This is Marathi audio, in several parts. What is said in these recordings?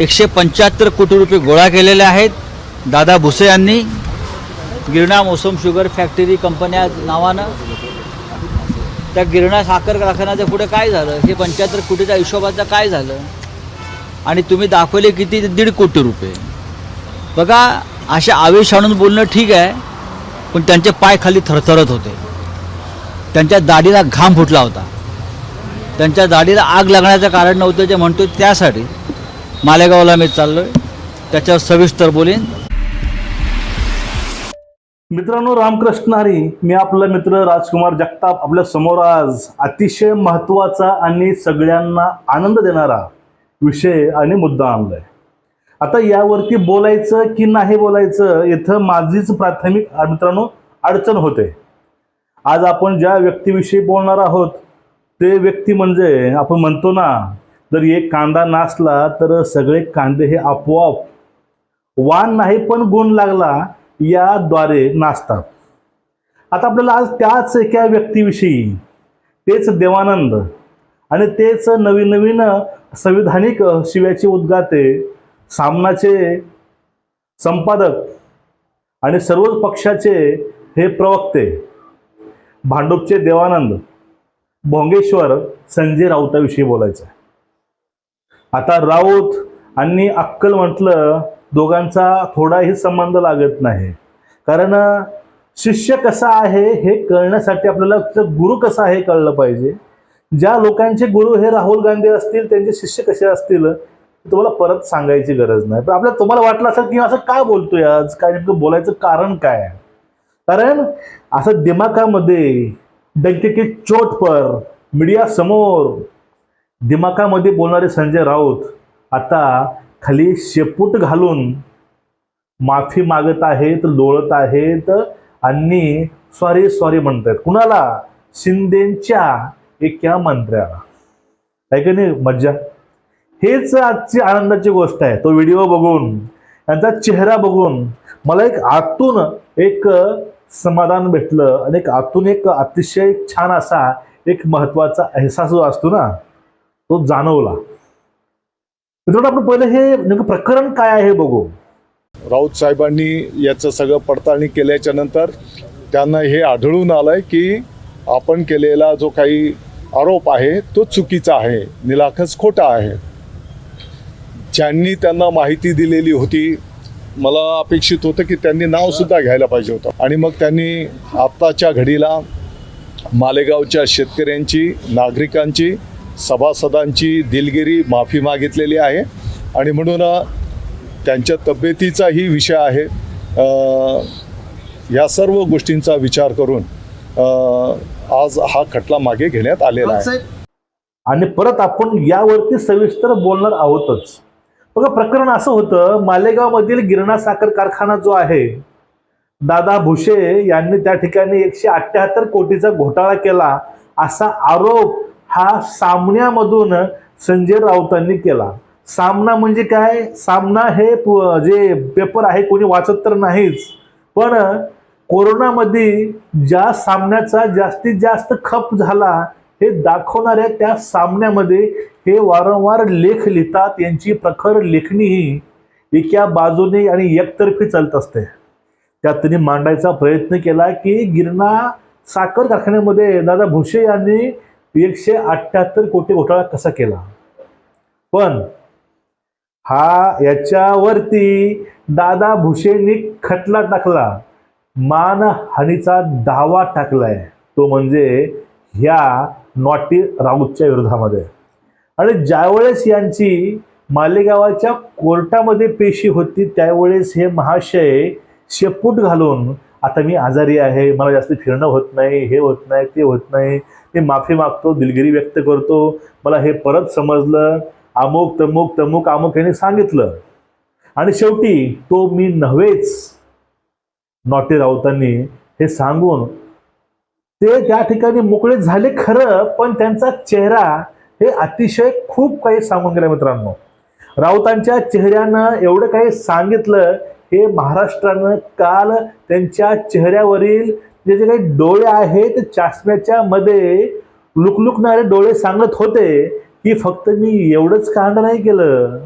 एकशे पंच्याहत्तर कोटी रुपये गोळा केलेले आहेत. दादा भुसे यांनी गिरणा मोसम शुगर फॅक्टरी कंपन्या नावानं त्या गिरणा साखर कारखान्याचं पुढे काय झालं? हे पंच्याहत्तर कोटीच्या हिशोबाचं काय झालं? आणि तुम्ही दाखवले किती? दीड कोटी रुपये. बघा अशा आवेश आणून बोलणं ठीक आहे पण त्यांचे पाय खाली थरथरत होते. त्यांच्या दाढीला घाम फुटला होता. त्यांच्या दाढीला आग लागण्याचं कारण नव्हतं जे म्हणतो त्यासाठी. मालेगावला मी चाललो आहे त्याच्यावर सविस्तर बोलेन. मित्रांनो रामकृष्ण हरी मी आपला मित्र राजकुमार जगताप आपल्यासमोर आज अतिशय महत्त्वाचा आणि सगळ्यांना आनंद देणारा विषय आणि मुद्दा आणलाय. आता यावरती बोलायचं की नाही बोलायचं इथं माझीच प्राथमिक मित्रांनो अडचण होते. आज आपण ज्या व्यक्तीविषयी बोलणार आहोत ते व्यक्ती म्हणजे आपण म्हणतो ना जर एक कांदा नासला तर सगळे कांदे हे आपोआप वान नाही पण गुण लागला याद्वारे नाचतात आता आपल्याला आज त्याच एका व्यक्तीविषयी तेच देवानंद आणि तेच नवीन नवीन संविधानिक शिव्याचे उद्गाते सामनाचे संपादक आणि सर्वच पक्षाचे हे प्रवक्ते भांडुपचे देवानंद भोंगेश्वर संजय राऊताविषयी बोलायचं आहे आता राऊत आणि अक्कल म्हटलं दोघांचा थोडाही संबंध लागत नाही. कारण शिष्य कसा आहे हे कळण्यासाठी आपल्याला गुरु कसा आहे हे कळलं पाहिजे. ज्या लोकांचे गुरु हे राहुल गांधी असतील त्यांचे शिष्य कसे असतील तुम्हाला परत सांगायची गरज नाही. पण आपल्याला तुम्हाला वाटलं असेल की असं का बोलतोय आज? काय नेमकं बोलायचं कारण काय? कारण असं दिमाखामध्ये डंके की चोट पर मीडिया समोर दिमाखामध्ये बोलणारे संजय राऊत आता खाली शेपूट घालून माफी मागत आहेत लोळत आहेत आणि सॉरी सॉरी म्हणतायत. कुणाला? शिंदेच्या एका मंत्र्याला. आहे नाही मज्जा? हेच आजची आनंदाची गोष्ट आहे. तो व्हिडिओ बघून त्यांचा चेहरा बघून मला एक आतून एक समाधान भेटलं आणि एक आतून एक अतिशय छान असा एक महत्त्वाचा अहसास जो असतो ना तो जाणवला. मित्रांनो आपण पहिलं हे नेमकं प्रकरण काय आहे बघू. राऊत साहेबांनी याचं सगळं पडताळणी केल्याच्यानंतर त्यांना हे आढळून आलंय की आपण केलेला जो काही आरोप आहे तो चुकीचा आहे निलाखस खोटा आहे. ज्यांनी त्यांना माहिती दिलेली होती मला अपेक्षित होतं की त्यांनी नाव सुद्धा घ्यायला पाहिजे होतं. आणि मग त्यांनी आत्ताच्या घडीला मालेगावच्या शेतकऱ्यांची नागरिकांची सभासदांची दिलगिरी माफी मागितलेली आहे. आणि म्हणून त्यांच्या तब्येतीचाही विषय आहे. या सर्व गोष्टींचा विचार करून आज हा खटला मागे घेण्यात आलेला आहे. आणि परत आपण यावरती सविस्तर बोलणार आहोतच. बघा प्रकरण असं होतं मालेगावमधील गिरणा साखर कारखाना जो आहे दादा भुसे यांनी त्या ठिकाणी एकशे अठ्ठ्याहत्तर कोटीचा घोटाळा केला असा आरोप हा सामन्यामधून संजय राऊतांनी केला. सामना म्हणजे काय? सामना हे जे पेपर आहे कोणी वाचत तर नाहीच. पण कोरोनामध्ये ज्या सामन्याचा जास्तीत जास्त खप झाला हे दाखवणाऱ्या त्या सामन्यामध्ये हे वारंवार लेख लिहितात. यांची प्रखर लेखणी ही एका बाजूने आणि एकतर्फी चालत असते. त्यात त्यांनी मांडायचा प्रयत्न केला की गिरणा साखर कारखान्यामध्ये दादा भुसे यांनी एकशे अठ्ठ्याहत्तर कोटी घोटाळा कसा केला? पण हा याच्यावरती दादा भुसेंनी खटला टाकला. मानहानीचा दावा टाकलाय. तो म्हणजे ह्या नॉटी राऊतच्या विरोधामध्ये. आणि ज्यावेळेस यांची मालेगावाच्या कोर्टामध्ये पेशी होती त्यावेळेस हे महाशय शेपूट घालून आता मी आजारी आहे मला जास्त फिरणं होत नाही हे होत नाही ते होत नाही. मी माफी मागतो दिलगिरी व्यक्त करतो. मला हे परत समजलं. अमुक तमुक तमुक अमुक यांनी सांगितलं. आणि शेवटी तो मी नव्हेच. नॉटी राऊतांनी हे सांगून ते त्या ठिकाणी मोकळे झाले खरं पण त्यांचा चेहरा हे अतिशय खूप काही सांगून गेला मित्रांनो. राऊतांच्या चेहऱ्यानं एवढं काही सांगितलं हे महाराष्ट्रानं काल त्यांच्या चेहऱ्यावरील जे जे काही डोळे आहेत चाष्म्याच्या मध्ये लुकलुकणारे डोळे सांगत होते की फक्त मी एवढंच कांड नाही केलं.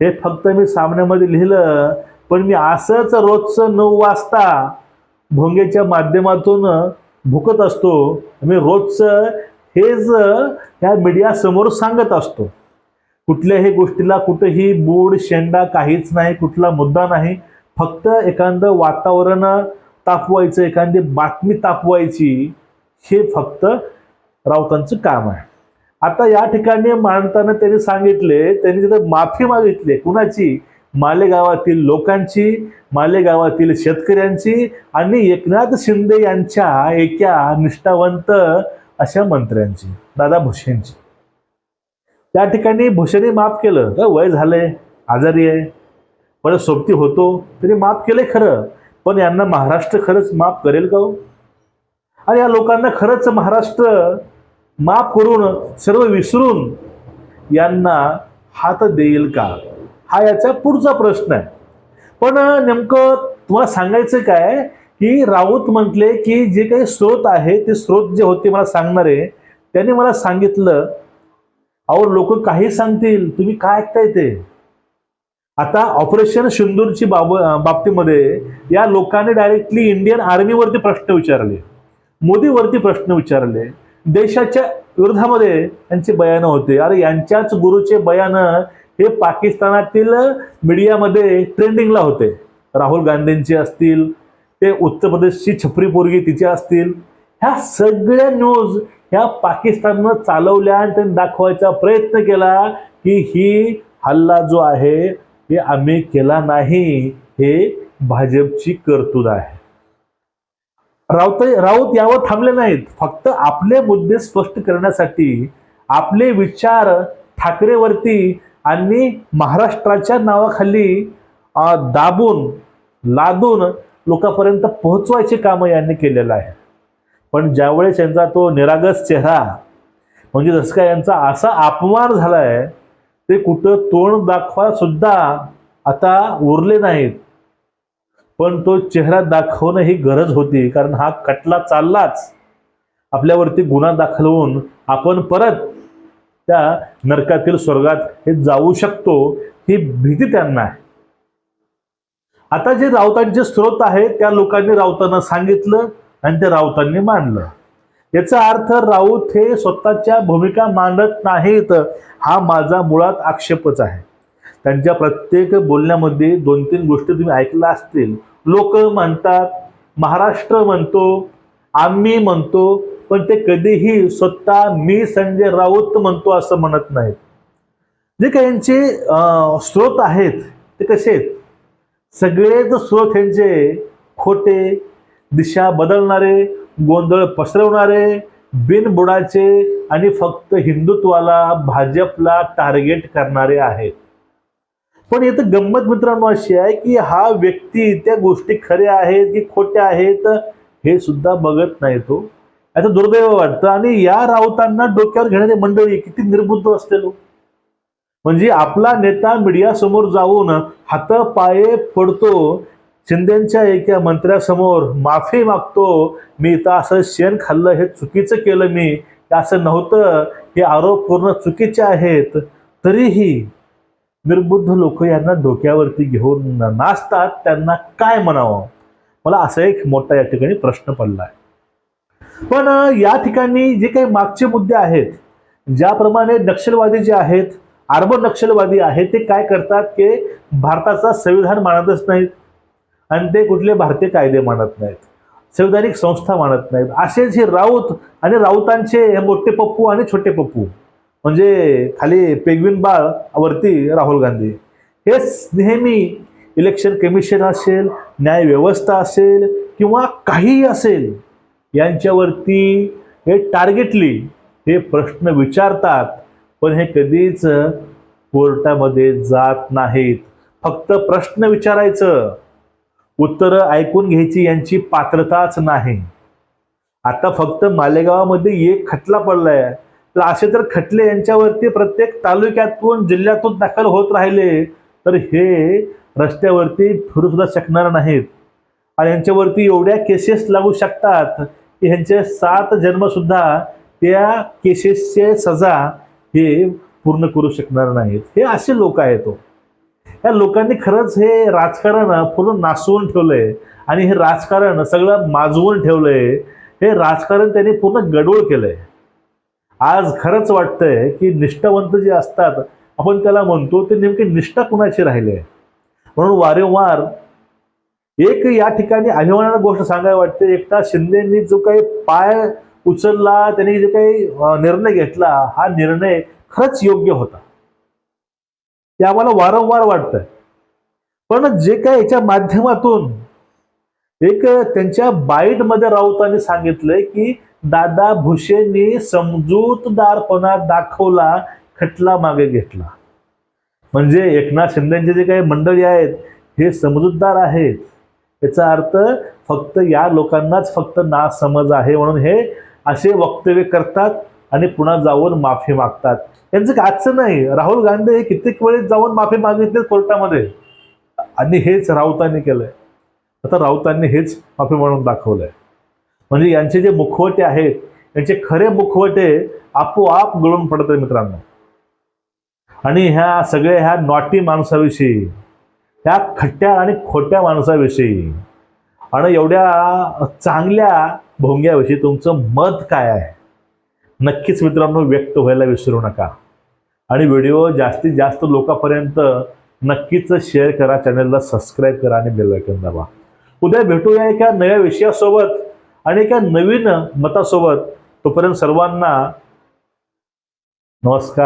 हे फक्त मी सामन्यामध्ये लिहिलं पण मी असंच रोजचं नऊ वाजता भोंगेच्या माध्यमातून भुकत असतो. मी रोजचं हेच ह्या मीडियासमोर सांगत असतो. कुठल्याही गोष्टीला कुठेही बूड शेंडा काहीच नाही कुठला मुद्दा नाही. फक्त एखादं वातावरण तापवायचं एखादी बातमी तापवायची हे फक्त राऊतांचं काम आहे. आता या ठिकाणी मांडताना त्यांनी सांगितले त्यांनी तिथं माफी मागितली. कुणाची? मालेगावातील लोकांची मालेगावातील शेतकऱ्यांची आणि एकनाथ शिंदे यांच्या एका निष्ठावंत अशा मंत्र्यांची दादा भुसेंची. त्या ठिकाणी भुसेने माफ केलं. तर वय झालंय आजारी आहे. पण सोबती होतो तरी माफ केले खरं. पण यांना महाराष्ट्र खरंच माफ करेल का हो? आणि या लोकांना खरंच महाराष्ट्र माफ करून सर्व विसरून यांना हात देईल का? हा याचा पुढचा प्रश्न आहे. पण नेमकं तुम्हाला सांगायचं काय की राऊत म्हटले की जे काही स्रोत आहे ते स्रोत जे होते मला सांगणारे त्यांनी मला सांगितलं. अहो लोक काही सांगतील तुम्ही काय ऐकताय ते? आता ऑपरेशन सिंदूरची बाब बाबतीमध्ये या लोकांनी डायरेक्टली इंडियन आर्मीवरती प्रश्न विचारले. मोदीवरती प्रश्न विचारले. देशाच्या विरोधामध्ये त्यांचे बयानं होते. अरे यांच्याच गुरुचे बयानं हे पाकिस्तानातील मीडियामध्ये ट्रेंडिंगला होते. राहुल गांधींचे असतील ते उत्तर प्रदेशची छपरी पोरगी तिचे असतील. ह्या सगळ्या न्यूज ह्या पाकिस्ताननं चालवल्या आणि त्यांनी दाखवायचा प्रयत्न केला की ही हल्ला जो आहे हे आम्ही केला नाही हे भाजपची कर्तुद आहे. राऊत राऊत यावर थांबले नाहीत. फक्त आपले मुद्दे स्पष्ट करण्यासाठी आपले विचार ठाकरेवरती आणि महाराष्ट्राच्या नावाखाली दाबून लादून लोकांपर्यंत पोहोचवायचे कामं यांनी केलेलं आहे. पण ज्यावेळेस यांचा तो निरागस चेहरा म्हणजे जसं का यांचा असा अपमान झालाय ते कुठं तोंड दाखवा सुद्धा आता उरले नाहीत. पण तो चेहरा दाखवणं ही गरज होती कारण हा खटला चाललाच. आपल्यावरती गुन्हा दाखल होऊन आपण परत त्या नरकातील स्वर्गात हे जाऊ शकतो ही भीती त्यांना आहे. आता जे राऊतांचे स्रोत आहेत त्या लोकांनी राऊतांना सांगितलं आणि ते राऊतांनी मानलं. याचा अर्थ राऊत हे स्वतःच्या भूमिका मांडत नाहीत. हा माझा मुळात आक्षेपच आहे. त्यांच्या प्रत्येक बोलण्यामध्ये दोन तीन गोष्टी तुम्ही ऐकल्या असतील. लोक म्हणतात महाराष्ट्र म्हणतो आम्ही म्हणतो पण ते कधीही स्वतः मी संजय राऊत म्हणतो असं म्हणत नाहीत. जे काही यांचे स्रोत आहेत ते कसे आहेत? सगळेच स्रोत यांचे खोटे दिशा बदलणारे गोंधळ पसरवणारे बिनबुडाचे आणि फक्त हिंदुत्वाला भाजपला टार्गेट करणारे आहेत. पण इथं गंमत मित्रांनो अशी आहे की हा व्यक्ती त्या गोष्टी खऱ्या आहेत की खोट्या आहेत हे सुद्धा बघत नाही तो. आता दुर्दैव वाटतं. आणि या राऊतांना डोक्यावर घेणारी मंडळी किती निर्बुद्ध असलेलो म्हणजे आपला नेता मीडिया समोर जाऊन हात पाये पडतो शिंदेच्या एका मंत्र्यासमोर माफी मागतो मी तर असं शेण खाल्लं हे चुकीचं केलं मी असं नव्हतं हे आरोप पूर्ण चुकीचे आहेत. तरीही निर्बुद्ध लोक यांना डोक्यावरती घेऊन नाचतात त्यांना काय म्हणावं? मला असा एक मोठा या ठिकाणी प्रश्न पडला आहे पण या ठिकाणी जे काही मागचे मुद्दे आहेत ज्याप्रमाणे नक्षलवादी जे आहेत अर्बन नक्षलवादी आहेत ते काय करतात की भारताचा संविधान मानतच नाहीत. आणि ते कुठले भारतीय कायदे मानत नाहीत. संविधानिक संस्था मानत नाहीत. असेच हे राऊत आणि राऊतांचे हे मोठे पप्पू आणि छोटे पप्पू. म्हणजे खाली पेगविन बाळ वरती राहुल गांधी. हे नेहमी इलेक्शन कमिशन असेल न्याय व्यवस्था असेल किंवा काहीही असेल यांच्यावरती हे टार्गेटली हे प्रश्न विचारतात. पण हे कधीच कोर्टामध्ये जात नाहीत. फक्त प्रश्न विचारायचं. उत्तरं ऐकून घ्यायची यांची पात्रताच नाही. आता फक्त मालेगावामध्ये एक खटला पडलाय. तर असे तर खटले यांच्यावरती प्रत्येक तालुक्यातून जिल्ह्यातून दाखल होत राहिले. तर हे रस्त्यावरती फिरू सुद्धा शकणार नाहीत. आणि यांच्यावरती एवढ्या केसेस लागू शकतात की ह्यांचे सात जन्मसुद्धा त्या केसेसचे सजा हे पूर्ण करू शकणार नाहीत. हे असे लोक आहेत तो या लोकांनी खरंच हे राजकारण पूर्ण नासवून ठेवलंय आणि हे राजकारण सगळं माजवून ठेवलंय. हे राजकारण त्यांनी पूर्ण गडूळ केलंय. आज खरंच वाटतंय की निष्ठावंत जे असतात आपण त्याला म्हणतो ते नेमके निष्ठा कुणाची राहिले म्हणून वारंवार एक या ठिकाणी अभिमानाला गोष्ट सांगायला वाटते. एकनाथ शिंदेनी जो काही पाय उचलला त्यांनी जो काही निर्णय घेतला हा निर्णय खरंच योग्य होता. ते आम्हाला वारंवार वाटतं पण जे काय याच्या माध्यमातून एक त्यांच्या बाईटमध्ये राऊतांनी सांगितलंय की दादा भुसेंनी समजूतदारपणा दाखवला खटला मागे घेतला. म्हणजे एकनाथ शिंदेचे जे काही मंडळी आहेत हे समजूतदार आहेत. याचा अर्थ फक्त या लोकांनाच फक्त ना समज आहे म्हणून हे असे वक्तव्य करतात. आणि पुन्हा जाऊन माफी मागतात. यांचं आजचं नाही. राहुल गांधी हे कित्येक वेळेस जाऊन माफी मागितली कोर्टामध्ये. आणि हेच राऊतांनी केलंय. आता राऊतांनी हेच माफी म्हणून दाखवलंय. म्हणजे यांचे जे मुखवटे आहेत यांचे खरे मुखवटे आपोआप गळून पडत आहेत मित्रांनो. आणि ह्या सगळ्या ह्या नॉटी माणसाविषयी ह्या खट्ट्या आणि खोट्या माणसाविषयी आणि एवढ्या चांगल्या भोंग्याविषयी तुमचं मत काय आहे? नक्कीच मित्रांनो व्यक्त व्हायला विसरू नका. आणि व्हिडिओ जास्तीत जास्त लोकांपर्यंत नक्कीच शेअर करा चॅनलला सबस्क्राईब करा आणि बेल दाबा. उद्या भेटूया एका नव्या विषयासोबत आणि एका नवीन मतासोबत. तोपर्यंत सर्वांना नमस्कार.